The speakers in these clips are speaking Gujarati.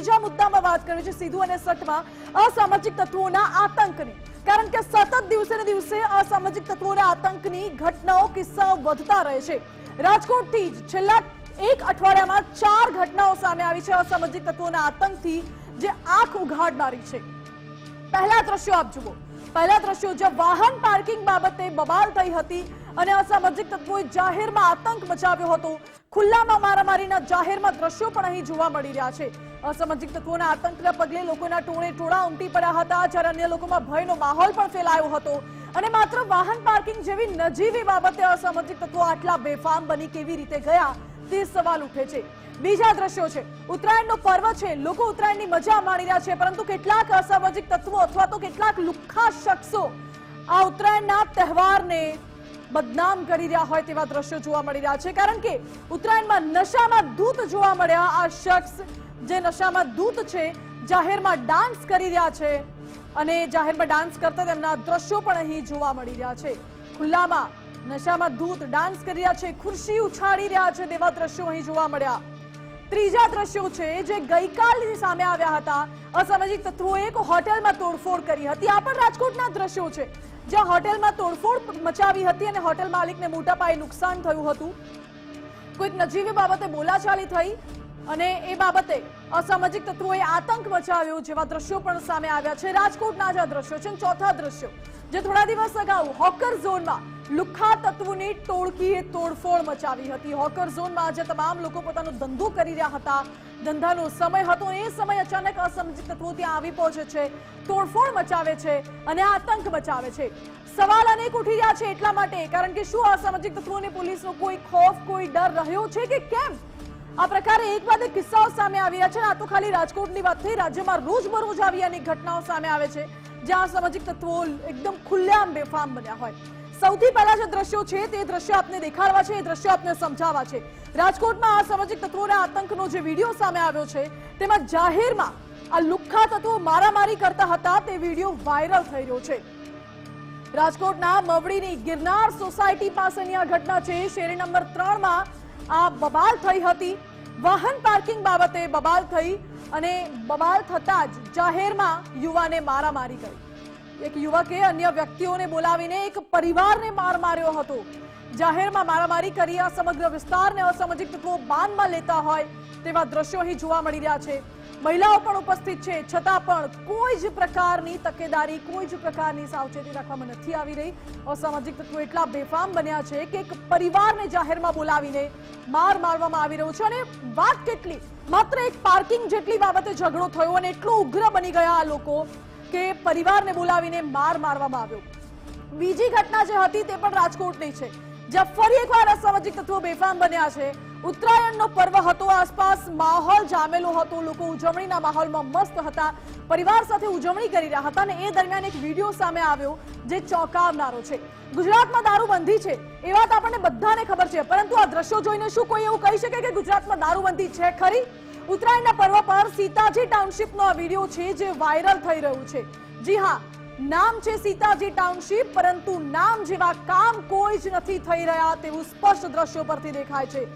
ત્રીજા મુદ્દામાં વાત કરી છે સીધું અને સટમાં અસામાજિક તત્વોના આતંકની. કારણ કે સતત દિવસે ને દિવસે અસામાજિક તત્વોના આતંકની ઘટનાઓ, કિસ્સાઓ વધતા રહે છે. રાજકોટથી જ છેલ્લા એક અઠવાડિયામાં ચાર ઘટનાઓ સામે આવી છે અસામાજિક તત્વોના આતંકથી જે આંખ ઉઘાડનારી છે. પહેલા દ્રશ્યો આપ જુઓ. પહેલા દ્રશ્યો જે વાહન પાર્કિંગ બાબતે બબાલ થઈ હતી અને અસામાજિક તત્વોએ જાહેરમાં આતંક મચાવ્યો હતો. ખુલ્લામાં મારામારીના જાહેરમાં દ્રશ્યો પણ અહીં જોવા મળી રહ્યા છે. અસામાજિક તત્વોના આતંકના પગલે લોકોના ટોળે ટોળા ઉમટી પડ્યા હતા, જ્યારે અન્ય લોકોમાં ભયનો માહોલ પણ ફેલાયો હતો. અને માત્ર વાહન પાર્કિંગ જેવી નજીવી બાબતે અસામાજિક તત્વો આટલા બેફામ બની કેવી રીતે ગયા, તે સવાલ ઉઠે છે. બીજા દ્રશ્યો છે. ઉત્તરાયણનો પર્વ છે. લોકો ઉત્તરાયણની મજા માણી રહ્યા છે, પરંતુ કેટલાક અસામાજિક તત્વો અથવા તો કેટલાક લુખ્ખા શખ્સો આ ઉત્તરાયણના તહેવારને બદનામ કરી રહ્યા હોય તેવા દ્રશ્યો જોવા મળી રહ્યા છે. કારણ કે ઉત્તરાયણમાં નશામાં દૂત જોવા મળ્યા. આ શખ્સ જે નશામાં દૂત છે, જાહેરમાં ડાન્સ કરી રહ્યા છે અને જાહેરમાં ડાન્સ કરતા તેમના દ્રશ્યો પણ અહીં જોવા મળી રહ્યા છે. ખુલ્લામાં નશામાં દૂત ડાન્સ કરી રહ્યા છે. ખુરશી ઉછાળી રહ્યા છે તેવા દ્રશ્યો અહીં જોવા મળ્યા. ત્રીજા દ્રશ્યો છે જે ગઈકાલની સામે આવ્યા હતા, અસામાજિક તત્વોએ એક હોટેલમાં તોડફોડ કરી હતી. આ પણ રાજકોટના દ્રશ્યો છે. જ્યાં હોટેલમાં તોડફોડ મચાવી હતી અને હોટેલ માલિકને મોટા પાયે નુકસાન થયું હતું. કોઈક નજીવી બાબતે બોલાચાલી થઈ અને એ બાબતે અસામાજિક તત્વોએ આતંક મચાવ્યો જેવા દ્રશ્યો પણ સામે આવ્યા છે. રાજકોટના જ આ દ્રશ્યો છે. ચોથા દ્રશ્યો, જે થોડા દિવસ અગાઉ હોકર ઝોનમાં લુખ્ખા તત્વોની ટોળકીએ તોડફોડ મચાવી હતી. હોકર ઝોનમાં આજે તમામ લોકો પોતાનો ધંધો કરી રહ્યા હતા. ધંધાનો સમય હતો, એ સમય અચાનક અસામાજિક તત્વો ત્યાં આવી પહોંચે છે, તોડફોડ મચાવે છે અને આતંક મચાવે છે. સવાલ અનેક ઉઠી રહ્યા છે એટલા માટે, કારણ કે શું અસામાજિક તત્વોને પોલીસનો કોઈ ખોફ, કોઈ ડર રહ્યો છે કે કેમ? આ પ્રકારે એક બાદ કિસ્સાઓ સામે આવી રહ્યા છે. આ તો ખાલી રાજકોટની વાત થઈ, રાજ્યમાં રોજબરોજ આવી અનેક ઘટનાઓ સામે આવે છે, જ્યાં અસામાજિક તત્વો એકદમ ખુલ્લેઆમ બેફામ બન્યા હોય. સૌથી પહેલા જે દ્રશ્યો છે તે દ્રશ્યો આપને દેખાડવા છે, એ દ્રશ્યો આપને સમજાવવા છે. રાજકોટમાં આ સામાજિક તત્વોના આતંકનો જે વીડિયો સામે આવ્યો છે, તેમાં જાહેરમાં આ લુખ્ખા તત્વો મારામારી કરતા હતા, તે વીડિયો વાયરલ થઈ રહ્યો છે. રાજકોટના મવડીની ગિરનાર સોસાયટી પાસેની આ ઘટના છે. શેરી નંબર ત્રણમાં આ બબાલ થઈ હતી. વાહન પાર્કિંગ બાબતે બબાલ થઈ અને બબાલ થતા જ જાહેરમાં યુવાને મારામારી કરી. એક યુવકે અન્ય વ્યક્તિઓને બોલાવીને એક પરિવારને માર માર્યો હતો. જાહેરમાં મારામારી કરી આ સમગ્ર વિસ્તારને અસામાજિક તત્વો બાનમાં લેતા હોય તેવા દ્રશ્યો અહીં જોવા મળી રહ્યા છે. મહિલાઓ પણ ઉપસ્થિત છે, છતાં પણ કોઈ જ પ્રકારની તકેદારી, કોઈ જ પ્રકારની સાવચેતી રાખવામાં નથી આવી રહી. અસામાજિક તત્વો એટલા બેફામ બન્યા છે કે એક પરિવારને જાહેરમાં બોલાવીને માર મારવામાં આવી રહ્યો છે અને વાત કેટલી? માત્ર એક પાર્કિંગ જેટલી બાબતે ઝઘડો થયો અને એટલો ઉગ્ર બની ગયા આ લોકો. કે પરિવારને બોલાવીને માર મારવામાં આવ્યો. બીજી ઘટના જે હતી તે પણ રાજકોટની છે, જ્યાં ફરી એકવાર અસામાજિક તત્વો બેફામ બન્યા છે. ઉત્તરાયણનો પર્વ હતો, આસપાસ માહોલ જામેલો હતો, લોકો ઉજવણીના માહોલમાં મસ્ત હતા, પરિવાર સાથે ઉજવણી કરી રહ્યા હતા અને એ દરમિયાન એક વીડિયો સામે આવ્યો, જે ચોંકાવનારો છે. ગુજરાતમાં દારૂબંધી છે, એ વાત આપણને બધાને ખબર છે, પરંતુ આ દ્રશ્યો જોઈને શું કોઈ એવું કહી શકે કે ગુજરાતમાં દારૂબંધી છે ખરી? ઉત્તરાયણના પર્વ પર સીતાજી ટાઉનશીપનો આ વીડિયો છે જે વાયરલ થઈ રહ્યું છે. જી હા, નામ છે સીતાજી ટાઉનશીપ, પરંતુ નામ જેવા કામ કોઈ જ નથી થઈ રહ્યા તેવું સ્પષ્ટ દ્રશ્યો પરથી દેખાય છે.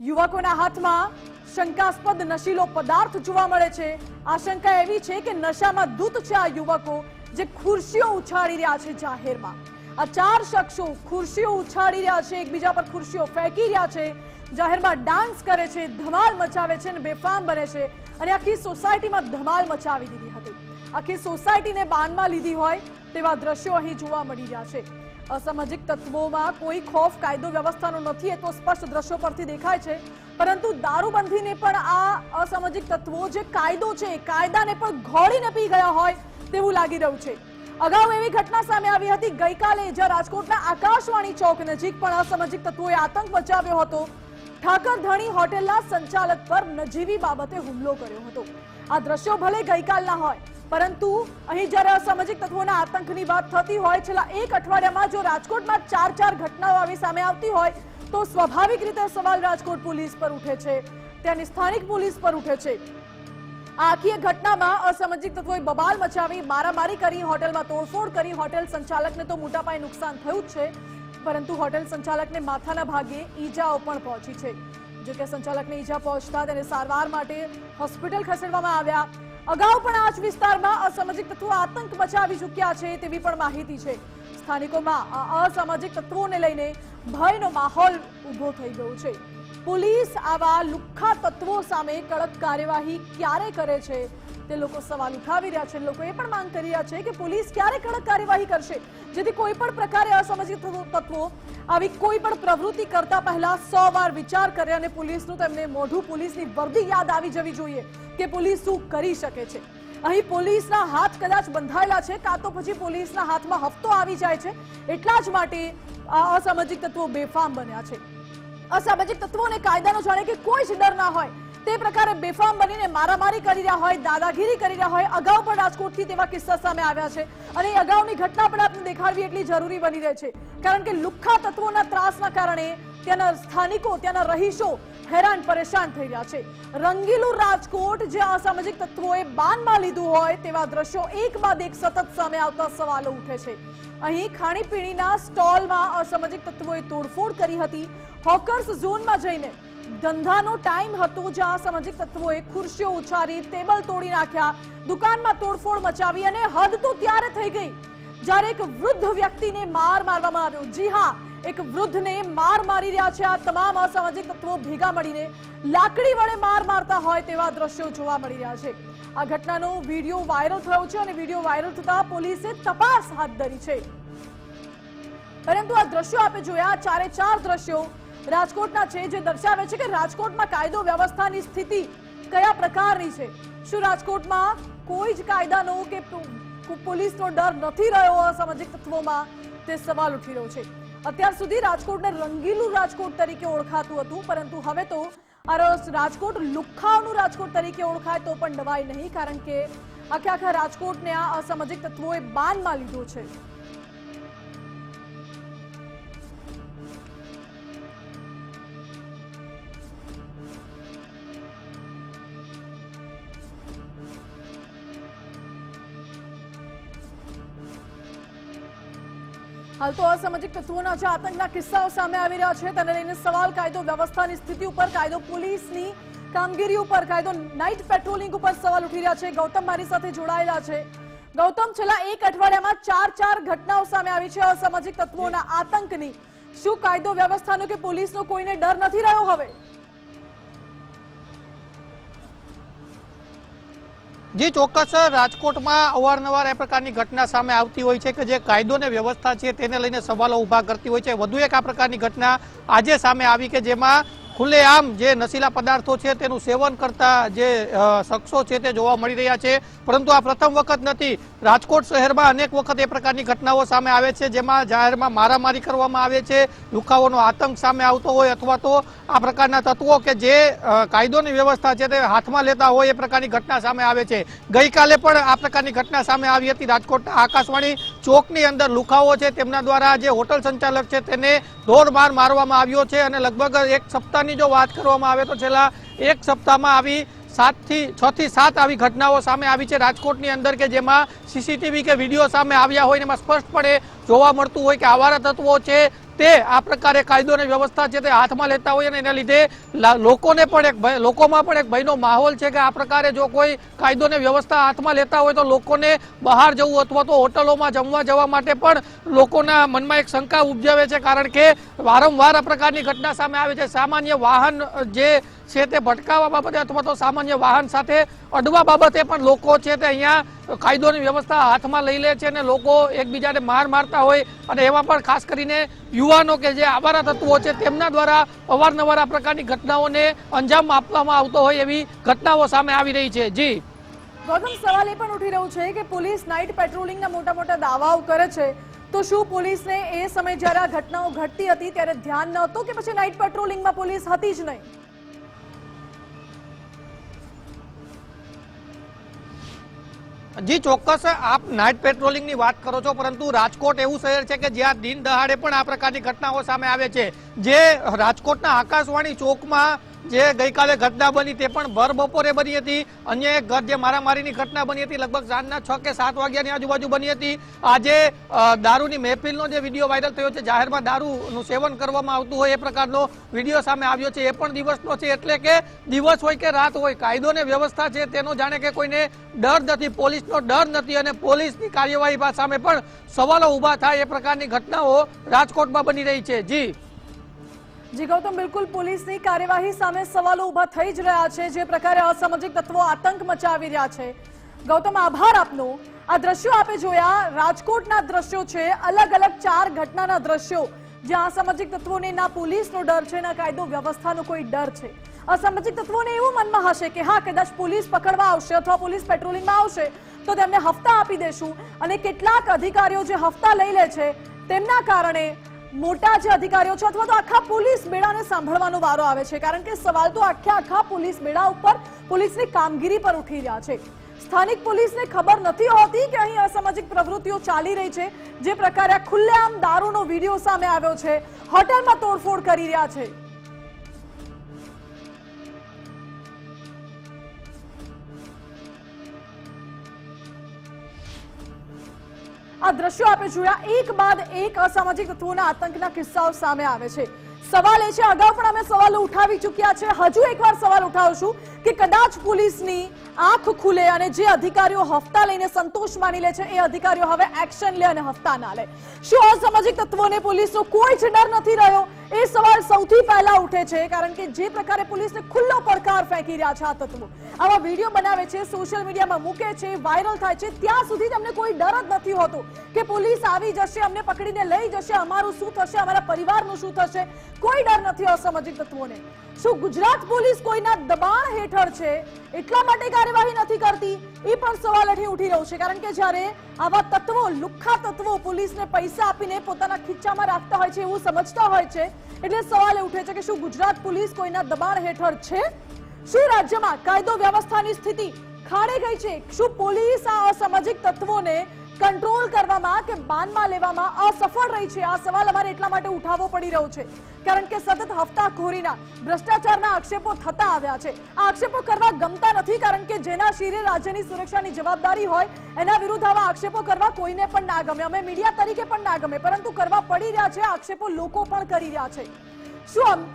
યુવકોના હાથમાં શંકાસ્પદ નશીલો પદાર્થ જોવા મળે છે. આશંકા એવી છે કે નશામાં દૂત છે આ યુવકો જે ખુરશીઓ ઉછાળી રહ્યા છે જાહેરમાં. આ ચાર શખ્સો ખુરશીઓ ઉછાળી રહ્યા છે, એકબીજા પર ખુરશીઓ ફેંકી રહ્યા છે. જાહેરમાં ડાન્સ કરે છે, ધમાલ મચાવે છે અને બેફામ બને છે. અને આખી સોસાયટીમાં ધમાલ મચાવી દીધી હતી. આખી સોસાયટીને બાનમાં લીધી હોય તેવા દ્રશ્યો અહીં જોવા મળી રહ્યા છે. અસામાજિક તત્વોમાં કોઈ ખોફ, કાયદો, વ્યવસ્થાનો નથી, એ તો સ્પષ્ટ દ્રશ્યો પરથી દેખાય છે. પરંતુ દારૂબંધીને પણ આ અસામાજિક તત્વો જે કાયદો છે કાયદાને પણ ઘોડીને પી ગયા હોય તેવું લાગી રહ્યું છે. અગાઉ એવી ઘટના સામે આવી હતી. ગઈકાલે જ્યાં રાજકોટના આકાશવાણી ચોક નજીક પણ અસામાજિક તત્વોએ આતંક મચાવ્યો હતો. ઠાકર ધણી હોટેલના સંચાલક પર નજીવી બાબતે હુમલો કર્યો હતો. આ દ્રશ્યો ભલે ગઈકાલના હોય, પરંતુ અહીં જ્યારે અસામાજિક તત્વોના આતંકની વાત થતી હોય, છેલ્લા એક અઠવાડિયામાં જો રાજકોટમાં ચાર ચાર ઘટનાઓ આવી સામે આવતી હોય, તો સ્વાભાવિક રીતે સવાલ રાજકોટ પોલીસ પર ઉઠે છે. ત્યાંની સ્થાનિક પોલીસ પર ઉઠે છે. આખી ઘટનામાં અસામાજિક તત્વોએ બબાલ મચાવી, મારામારી કરી, હોટેલમાં તોડફોડ કરી, હોટેલ સંચાલકને તો મોટા પાયે નુકસાન થયું જ છે. પરંતુ હોટેલ સંચાલકને માથાના ભાગે ઈજાઓ પણ પહોંચી છે. જો કે સંચાલકને ઈજા પહોંચતા તેને સારવાર માટે હોસ્પિટલ ખસેડવામાં આવ્યા. અગાઉ પણ આ જ વિસ્તારમાં અસામાજિક તત્વો આતંક મચાવી ચૂક્યા છે તેવી પણ માહિતી છે. સ્થાનિકોમાં આ અસામાજિક તત્વોને લઈને ભયનો માહોલ ઊભો થઈ ગયો છે. પોલીસ આવા લુખ્ખા તત્વો સામે કડક કાર્યવાહી ક્યારે કરે છે? તે લોકો સવાલ ઉઠાવી રહ્યા છે. લોકો એ પણ માંગ કરી રહ્યા છે કે પોલીસ ક્યારે કડક કાર્યવાહી કરશે? જેથી કોઈ પણ પ્રકારે અસામાજિક તત્વો આવી કોઈ પણ પ્રવૃત્તિ કરતા પહેલા સો વાર વિચાર કરે અને પોલીસનું તેમને મોઢું પોલીસની વર્દી યાદ આવી જવી જોઈએ કે પોલીસ શું કરી શકે છે. અહીં પોલીસના હાથ કદાચ બંધાયેલા છે, કાં તો પછી પોલીસના હાથમાં હફતો આવી જાય છે. એટલા જ માટે આ અસામાજિક તત્વો બેફામ બન્યા છે. અસામાજિક તત્વોને કાયદાનો જાણે કે કોઈ જ ડર ના હોય. તે પ્રકારે બેફામ બનીને મારામારી કરી રહ્યા હોય, દાદાગીરી કરી રહ્યા હોય, અગાઉ પણ રાજકોટથી તેવા કિસ્સા સામે આવ્યા છે. અને એ અગાઉની ઘટના પણ આપણે દેખાડવી એટલી જરૂરી બની રહે છે. કારણ કે લુખ્ખા તત્વોના ત્રાસના કારણે ત્યાંના સ્થાનિકો, ત્યાંના રહીશો હેરાન, પરેશાન થઈ રહ્યા છે. રંગીલું રાજકોટ જે અસામાજિક તત્વોએ બાનમાં લીધું હોય તેવા દ્રશ્યો એક બાદ એક સતત સામે આવતા સવાલો ઉઠે છે. અહીં ખાણીપીણીના સ્ટોલમાં અસામાજિક તત્વોએ તોડફોડ કરી હતી. હોકર્સ ઝોનમાં જઈને ધંધાનો ટાઈમ હતો જ્યાં સામાજિક તત્વોએ ખુરશીઓ ઉછારી ટેબલ તોડી નાખ્યા, દુકાનમાં તોડફોડ મચાવી અને હદ તો ત્યારે થઈ ગઈ, જ્યારે એક વૃદ્ધ વ્યક્તિને માર મારવામાં આવ્યો. જી હા, એક વૃદ્ધને માર મારી રહ્યા છે. આ તમામ અસામાજિક તત્વો ભેગા મળીને લાકડી વડે માર મારતા હોય તેવા દ્રશ્યો જોવા મળી રહ્યા છે. આ ઘટનાનો વીડિયો વાયરલ થયો છે અને વીડિયો વાયરલ થતા પોલીસે તપાસ હાથ ધરી છે. પરંતુ આ દ્રશ્યો આપે જોયા, ચારે ચાર દ્રશ્યો રાજકોટના છે, જે દર્શાવે છે કે રાજકોટમાં કાયદો વ્યવસ્થાની સ્થિતિ કયા પ્રકારની છે? શું રાજકોટમાં કોઈ જ કાયદાનો કે પોલીસનો ડર નથી રહ્યો અસામાજિક તત્વોમાં? તે સવાલ ઉઠી રહ્યો છે. અત્યાર સુધી રાજકોટને રંગીલું રાજકોટ તરીકે ઓળખાતું હતું, પરંતુ હવે તો રાજકોટ લુખ્ખાઓનું રાજકોટ તરીકે ઓળખાય તો પણ નવાય નહીં, કારણ કે આખે આખા રાજકોટને આ અસામાજિક તત્વોએ બાનમાં લીધો છે. હાલ તો અસામાજિક તત્વોના જે આતંકના કિસ્સાઓ સામે આવી રહ્યા છે, તેને લઈને સવાલ કાયદો વ્યવસ્થાની સ્થિતિ ઉપર, કાયદો પોલીસની કામગીરી ઉપર, કાયદો નાઇટ પેટ્રોલિંગ ઉપર સવાલ ઉઠી રહ્યા છે. ગૌતમ મારી સાથે જોડાયેલા છે. ગૌતમ, છેલ્લા એક અઠવાડિયામાં ચાર ચાર ઘટનાઓ સામે આવી છે અસામાજિક તત્વોના આતંકની. શું કાયદો વ્યવસ્થાનો કે પોલીસનો કોઈને ડર નથી રહ્યો હવે? જી ચોક્કસ રાજકોટમાં અવારનવાર એ પ્રકારની ઘટના સામે આવતી હોય છે કે જે કાયદો ને વ્યવસ્થા છે તેને લઈને સવાલો ઊભા કરતી હોય છે. વધુ એક આ પ્રકારની ઘટના આજે સામે આવી કે જેમાં ખુલ્લેઆમ જે નશીલા પદાર્થો છે તેનું સેવન કરતા જે શખ્સો છે તે જોવા મળી રહ્યા છે. પરંતુ આ પ્રથમ વખત નથી. રાજકોટ શહેરમાં અનેક વખત એ પ્રકારની ઘટનાઓ સામે આવે છે, જેમાં જાહેરમાં મારામારી કરવામાં આવે છે લુખાઓનો આતંક સામે આવતો હોય અથવા તો આ પ્રકારના તત્વો કે જે કાયદોની વ્યવસ્થા છે તે હાથમાં લેતા હોય એ પ્રકારની ઘટના સામે આવે છે. ગઈકાલે પણ આ પ્રકારની ઘટના સામે આવી હતી. રાજકોટના આકાશવાણી ચોકની અંદર લુખાઓ છે. તેમના દ્વારા જે હોટલ સંચાલક છે તેને દોરમાર મારવામાં આવ્યો છે અને લગભગ એક સપ્તાહની જો વાત કરવામાં આવે તો છેલ્લા એક સપ્તાહમાં આવી સાતથી છ થી સાત આવી ઘટનાઓ સામે આવી છે રાજકોટની અંદર કે જેમાં સીસીટીવી કે વીડિયો સામે આવ્યા હોય એમાં સ્પષ્ટપણે જોવા મળતું હોય કે આવારા તત્વો છે તે આ પ્રકારે કાયદો અને વ્યવસ્થા છે તે હાથમાં લેતા હોય અને એના લીધે લોકોને પણ એક ભય, લોકોમાં પણ એક ભયનો માહોલ છે કે આ પ્રકારે જો કોઈ કાયદો અને વ્યવસ્થા હાથમાં લેતા હોય તો લોકોને બહાર જવું અથવા તો હોટલોમાં જમવા જવા માટે પણ લોકોના મનમાં એક શંકા ઉપજાવે છે કારણ કે વારંવાર આ પ્રકારની ઘટના સામે આવે છે. સામાન્ય વાહન જે છે તે ભટકાવવા બાબતે અથવા તો સામાન્ય વાહન સાથે અડવા બાબતે પણ લોકો છે તે અહીંયા કાયદોની વ્યવસ્થા હાથમાં લઈ લે છે અને લોકો એકબીજાને માર મારતા હોય અને એમાં પણ ખાસ કરીને યુવાનો કે જે આવારા તત્વો છે તેમના દ્વારા અવારનવાર આ પ્રકારની ઘટનાઓને અંજામ આપવામાં આવતો હોય એવી ઘટનાઓ સામે આવી રહી છે. જી. ગૌતમ, સવાલ એ પણ ઉઠી રહ્યું છે કે પોલીસ નાઇટ પેટ્રોલિંગના મોટા મોટા દાવાઓ કરે છે. તો શું પોલીસને એ સમય જ્યારે આ ઘટનાઓ ઘટતી હતી ત્યારે ધ્યાન ન હતું કે પછી નાઇટ પેટ્રોલિંગમાં પોલીસ હતી જ નહીં? જી, ચોક્કસ, આપ નાઇટ પેટ્રોલિંગની વાત કરો છો, પરંતુ રાજકોટ એવું શહેર છે કે જ્યાં દિન દહાડે પણ આ પ્રકારની ઘટનાઓ સામે આવે છે. જે રાજકોટના આકાશવાણી ચોકમાં જે ગઈકાલે ઘટના બની તે પણ ભર બપોરે બની હતી. અન્ય એક ઘર જે મારામારીની ઘટના બની હતી, લગભગ સાંજના છ કે સાત વાગ્યાની આજુબાજુ બની હતી. આજે દારૂની મહેફિલનો જે વીડિયો વાયરલ થયો છે, જાહેરમાં દારૂનું સેવન કરવામાં આવતું હોય એ પ્રકારનો વીડિયો સામે આવ્યો છે. એ પણ દિવસનો છે, એટલે કે દિવસ હોય કે રાત હોય, કાયદો ને વ્યવસ્થા છે તેનો જાણે કે કોઈને ડર નથી, પોલીસનો ડર નથી અને પોલીસની કાર્યવાહી સામે પણ સવાલો ઊભા થાય એ પ્રકારની ઘટનાઓ રાજકોટમાં બની રહી છે. જી. જી, ગૌતમ, બિલકુલ પોલીસની કાર્યવાહી સામે સવાલો ઊભા થઈ જ રહ્યા છે, જે પ્રકારે અસામાજિક તત્વો આતંક મચાવી રહ્યા છે. ગૌતમ, આભાર આપનો. આ દ્રશ્યો આપે જોયા, રાજકોટના દ્રશ્યો છે, અલગ અલગ ચાર ઘટનાના દ્રશ્યો, જ્યાં અસામાજિક તત્વોને ના પોલીસનો ડર છે, ના કાયદો વ્યવસ્થાનો કોઈ ડર છે. અસામાજિક તત્વોને એવું મનમાં હશે કે હા, કદાચ પોલીસ પકડવા આવશે અથવા પોલીસ પેટ્રોલિંગમાં આવશે, તો તેમને હફતા આપી દેશું. અને કેટલાક અધિકારીઓ જે હફતા લઈ લે છે, તેમના કારણે મોટા જે અધિકારીઓ છે અથવા તો આખા પોલીસ બેડાને સાંભળવાનો વારો આવે છે. કારણ કે સવાલ તો આખે આખા પોલીસ બેડા ઉપર પોલીસની કામગીરી પર ઉઠી રહ્યા છે. સ્થાનિક પોલીસને ખબર નથી હોતી કે અહીં અસામાજિક પ્રવૃત્તિઓ ચાલી રહી છે. જે પ્રકારે ખુલ્લેઆમ દારૂનો વીડિયો સામે આવ્યો છે. હોટલમાં તોડફોડ કરી રહ્યા છે. આ દ્રશ્યો આપણે જોયા. એક બાદ એક અસામાજિક તત્વોના આતંકના કિસ્સાઓ સામે આવે છે. સવાલ એ છે, અગાઉ પણ અમે સવાલો ઉઠાવી ચૂક્યા છે. હજુ એકવાર સવાલ ઉઠાવશું કે કદાચ પોલીસની આંખ ખુલે અને જે અધિકારીઓ હફતા લઈને સંતોષ માની લે છે, એ અધિકારીઓ હવે એક્શન લે અને હફતા ના લે. શું અસામાજિક તત્વોને પોલીસનો કોઈ જ ડર નથી રહ્યો? એ સવાલ સૌથી પહેલા ઉઠે છે, કારણ કે જે પ્રકારે પોલીસને ખુલ્લો પડકાર ફેંકી રહ્યા છે આ તત્વો. આવા વીડિયો બનાવે છે, સોશિયલ મીડિયામાં મૂકે છે, વાયરલ થાય છે, ત્યાં સુધી તમને કોઈ ડર જ નથી હોતો કે પોલીસ આવી જશે, અમને પકડીને લઈ જશે, અમારું શું થશે, અમારા પરિવારનું શું થશે? કોઈ ડર નથી અસામાજિક તત્વોને. શું ગુજરાત પોલીસ કોઈના દબાણ હેઠળ છે? એટલા માટે કાર્યવાહી નથી કરતી? એ પણ સવાલ અહીં ઉઠી રહ્યો છે, કારણ કે જ્યારે આવા તત્વો, લુખ્ખા તત્વો પોલીસને પૈસા આપીને પોતાના ખીચામાં રાખતા હોય છે, એવું સમજતા હોય છે એટલે સવાલ એ ઉઠે છે કે શું ગુજરાત પોલીસ કોઈના દબાણ હેઠળ છે? શું રાજ્યમાં કાયદો વ્યવસ્થાની સ્થિતિ ખાડે ગઈ છે? શું પોલીસ આ અસામાજિક તત્વોને કંટ્રોલ કરવામાં કે બાનમાં લેવામાં અસફળ રહી છે. આ સવાલ અમારે એટલા માટે ઉઠાવવો પડી રહ્યો છે. કારણ કે સતત હફતાખોરીના ભ્રષ્ટાચારના આક્ષેપો થતા આવ્યા છે. આ આક્ષેપો કરવા ગમતા નથી કારણ કે જેના શિરે રાજ્યની સુરક્ષાની જવાબદારી હોય, એના વિરુદ્ધ આવા આક્ષેપો કરવા કોઈને પણ ના ગમે. અમે મીડિયા તરીકે પણ ના ગમે, પરંતુ કરવા પડી રહ્યા છે, આક્ષેપો લોકો પણ કરી રહ્યા છે. શું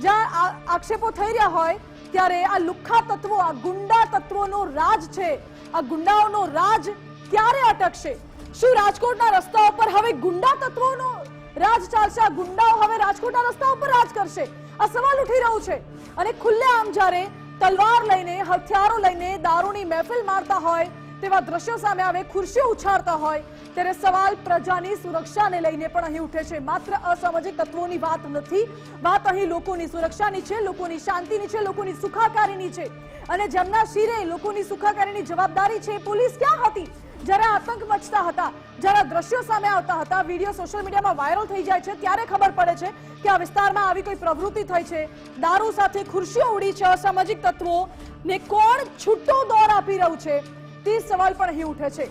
જ્યાં આક્ષેપો થઈ રહ્યા હોય, ત્યારે આ લુખ્ખા તત્વો, આ ગુંડા તત્વોનો રાજ છે. આ ગુંડાઓનો રાજ ક્યારે અટકશે. શું રાજકોટના રસ્તાઓ પર હવે ગુંડા તત્વોનો રાજ ચાલશે? ગુંડાઓ હવે રાજકોટના રસ્તાઓ પર રાજ કરશે? આ સવાલ ઉઠી રહ્યો છે. અને ખુલ્લેઆમ જ્યારે તલવાર લઈને, હથિયારો લઈને દારૂની મહેફિલ મારતા હોય, તેવા દ્રશ્યો સામે આવે, ખુરશીઓ ઉછાળતા હોય, ત્યારે સવાલ પ્રજાની સુરક્ષાને લઈને પણ અહીં ઉઠે છે. માત્ર અસામાજિક તત્વોની વાત નથી. વાત અહીં લોકોની સુરક્ષાની છે, લોકોની શાંતિની છે, લોકોની સુખાકારીની છે. અને જેમના શિરે લોકોની સુખાકારીની જવાબદારી છે પોલીસ ક્યાં હતી? આતંક મચતા હતા. જ્યારે દ્રશ્યો સામે આવતા હતા, વીડિયો સોશિયલ મીડિયામાં વાયરલ થઈ જાય છે, ત્યારે ખબર પડે છે કે આ વિસ્તારમાં આવી કોઈ પ્રવૃત્તિ થઈ છે. દારૂ સાથે ખુરશીઓ ઉડી છે, અસામાજિક તત્વો ને કોણ છૂટો દોર આપી રહ્યું છે? તે સવાલ પણ અહીં ઉઠે છે.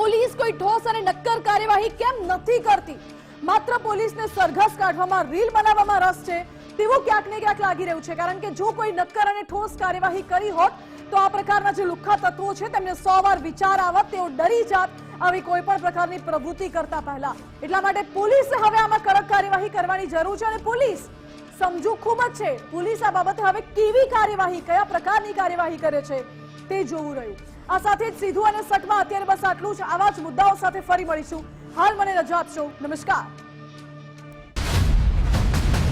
પોલીસ કોઈ ઠોસ અને નક્કર કાર્યવાહી કેમ નથી કરતી? માત્ર પોલીસને સરઘસ કાઢવામાં, રીલ બનાવવામાં રસ છે. તેવું ક્યાંક ને ક્યાંક લાગી રહ્યું છે, કારણ કે જો કોઈ નક્કર અને ઠોસ કાર્યવાહી કરી હોત તો આ પ્રકારના જે લુખ્ખા તત્વો છે, તેમને સો વાર વિચાર આવત, તેઓ ડરી જાત આવી કોઈ પણ પ્રકારની પ્રવૃત્તિ કરતા પહેલા. એટલા માટે પોલીસે હવે આમાં કડક કાર્યવાહી કરવાની જરૂર છે અને પોલીસ સમજુ ખૂબ જ છે. પોલીસ આ બાબતે હવે કેવી કાર્યવાહી, કયા પ્રકારની કાર્યવાહી કરે છે, તે જોવું રહ્યું. આ સાથે જ સીધું અને સટમાં અત્યારે બસ આટલું જ. આવા જ મુદ્દાઓ સાથે ફરી મળીશું. હાલ મને રજા આપશો. નમસ્કાર.